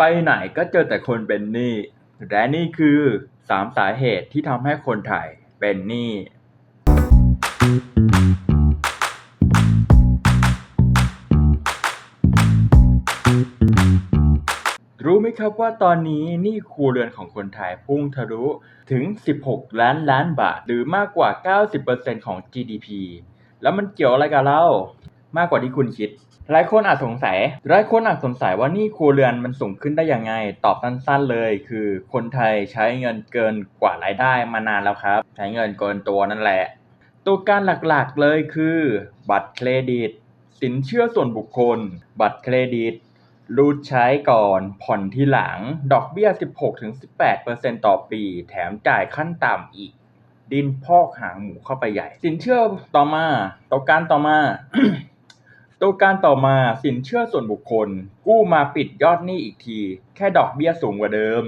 ไปไหนก็เจอแต่คนเป็นหนี้ และนี่คือสามสาเหตุที่ทำให้คนไทยเป็นหนี้ รู้ไหมครับว่าตอนนี้หนี้ครัวเรือนของคนไทยพุ่งทะลุถึง 16 ล้านล้านบาท หรือมากกว่า 90%ของ GDP แล้วมันเกี่ยวอะไรกับเรา มากกว่าที่คุณคิด หลายคนอาจสงสัย หลายคนอาจสงสัยว่านี้ครัวเรือนมันสูงขึ้นได้ยังไง ตอบสั้นๆเลย คือคนไทยใช้เงินเกินกว่ารายได้มานานแล้วครับ ใช้เงินเกินตัวนั่นแหละ ตัวการหลักๆเลยคือ บัตรเครดิต สินเชื่อส่วนบุคคล บัตรเครดิตรูดใช้ก่อน ผ่อนทีหลัง ดอกเบี้ย 16-18%ต่อปี แถมจ่ายขั้นต่ำอีก ดินพอกหางหมูเข้าไปใหญ่ สินเชื่อต่อมาตัวการต่อมา ตัวการต่อมาสินเชื่อส่วนบุคคล กู้มาปิดยอดหนี้อีกที แค่ดอกเบี้ยสูงกว่าเดิม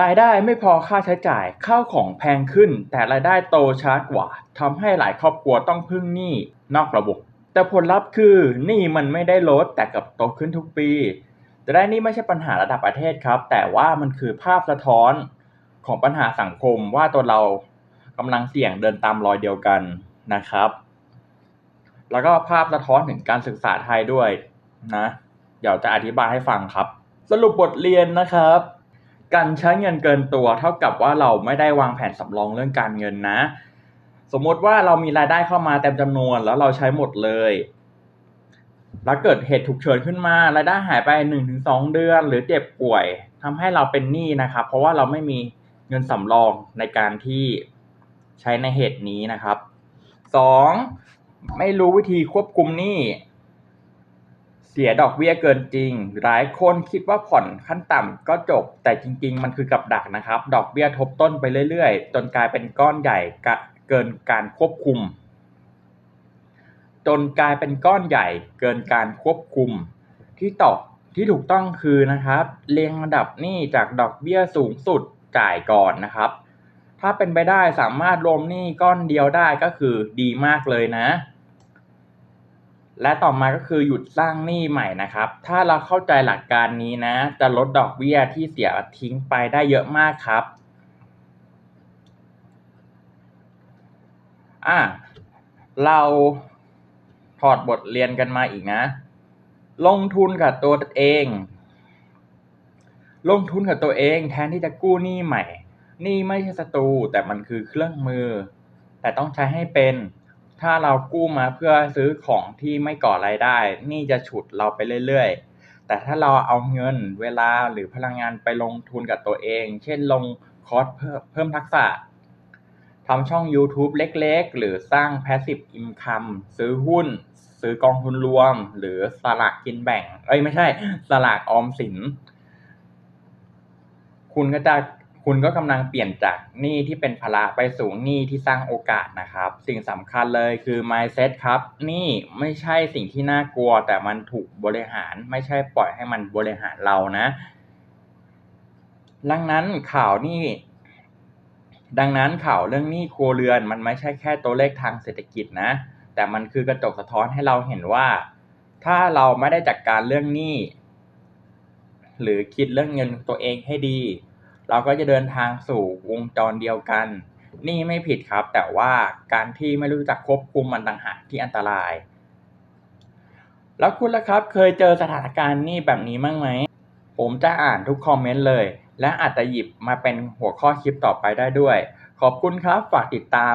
รายได้ไม่พอค่าใช้จ่ายข้าวของแพงขึ้น แต่รายได้โตช้ากว่าทำให้หลายครอบครัวต้องพึ่งหนี้นอกระบบ แต่ผลลัพธ์คือหนี้มันไม่ได้ลดแต่กับโตขึ้นทุกปี แต่ได้นี่ไม่ใช่ปัญหาระดับประเทศครับ แต่ว่ามันคือภาพสะท้อนของปัญหาสังคมว่าตัวเรากำลังเสี่ยงเดินตามรอยเดียวกันนะครับ แล้วก็ภาพสะท้อนถึงการศึกษาไทยด้วยนะ เดี๋ยวจะอธิบายให้ฟังครับ สรุปบทเรียนนะครับ การใช้เงินเกินตัว เท่ากับว่าเราไม่ได้วางแผนสำรองเรื่องการเงินนะ สมมติว่าเรามีรายได้เข้ามาเต็มจำนวนแล้วเราใช้หมดเลยแล้วเกิดเหตุฉุกเฉินขึ้นมารายได้หายไปหนึ่งถึงสองเดือน หรือเจ็บป่วยทำให้เราเป็นหนี้นะครับ เพราะว่าเราไม่มีเงินสำรองในการที่ใช้ในเหตุนี้นะครับสอง ไม่รู้วิธีควบคุมหนี้เสียดอกเบี้ยเกินจริง หลายคนคิดว่าผ่อนขั้นต่ำก็จบ แต่จริง ๆ มันคือกับดักนะครับ ดอกเบี้ยทบต้นไปเรื่อย ๆ จนกลายเป็นก้อนใหญ่เกินการควบคุม จนกลายเป็นก้อนใหญ่เกินการควบคุม ที่ตอบที่ถูกต้องคือนะครับ เรียงระดับหนี้จากดอกเบี้ยสูงสุดจ่ายก่อนนะครับ ถ้าเป็นไปได้สามารถรวมหนี้ก้อนเดียวได้ก็คือดีมากเลยนะ และต่อมาก็คือหยุดสร้างหนี้ใหม่นะครับ ถ้าเราเข้าใจหลักการนี้นะ จะลดดอกเบี้ยที่เสียทิ้งไปได้เยอะมากครับอะเราถอดบทเรียนกันมาอีกนะ ลงทุนกับตัวเอง ลงทุนกับตัวเองแทนที่จะกู้หนี้ใหม่ นี้ไม่ใช่ศัตรูแต่มันคือเครื่องมือ แต่ต้องใช้ให้เป็น ถ้าเรากู้มาเพื่อซื้อของที่ไม่ก่อรายได้ นี่จะฉุดเราไปเรื่อยๆ แต่ถ้าเราเอาเงินเวลาหรือพลังงานไปลงทุนกับตัวเอง เช่นลงคอร์สเพิ่มเพิ่มทักษะทำช่อง YouTube เล็กๆ หรือสร้าง Passive Income ซื้อหุ้น ซื้อกองทุนรวม หรือสลากกินแบ่ง เอ้ยไม่ใช่ สลากออมสิน คุณก็จะ คุณก็กำลังเปลี่ยนจากหนี้ที่เป็นภาระไปสู่หนี้ที่สร้างโอกาสนะครับ สิ่งสำคัญเลยคือ mindset ครับหนี้ไม่ใช่สิ่งที่น่ากลัว แต่มันถูกบริหาร ไม่ใช่ปล่อยให้มันบริหารเรานะ ดังนั้นข่าวหนี้ดังนั้นข่าวเรื่องหนี้ครัวเรือน มันไม่ใช่แค่ตัวเลขทางเศรษฐกิจนะ แต่มันคือกระจกสะท้อนให้เราเห็นว่า ถ้าเราไม่ได้จัดการเรื่องหนี้หรือคิดเรื่องเงินตัวเองให้ดี เราก็จะเดินทางสู่วงจรเดียวกัน นี่ไม่ผิดครับ แต่ว่าการที่ไม่รู้จักควบคุมมันต่างหากที่อันตราย แล้วคุณล่ะครับ เคยเจอสถานการณ์นี้แบบนี้บ้างไหม ผมจะอ่านทุกคอมเมนต์เลย และอาจจะหยิบมาเป็นหัวข้อคลิปต่อไปได้ด้วย ขอบคุณครับ ฝากติดตาม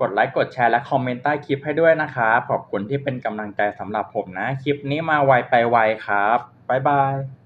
กดไลค์กดแชร์และคอมเมนต์ใต้คลิปให้ด้วยนะครับขอบคุณที่เป็นกำลังใจสำหรับผมนะ คลิปนี้มาไวไปไวครับบ๊ายบาย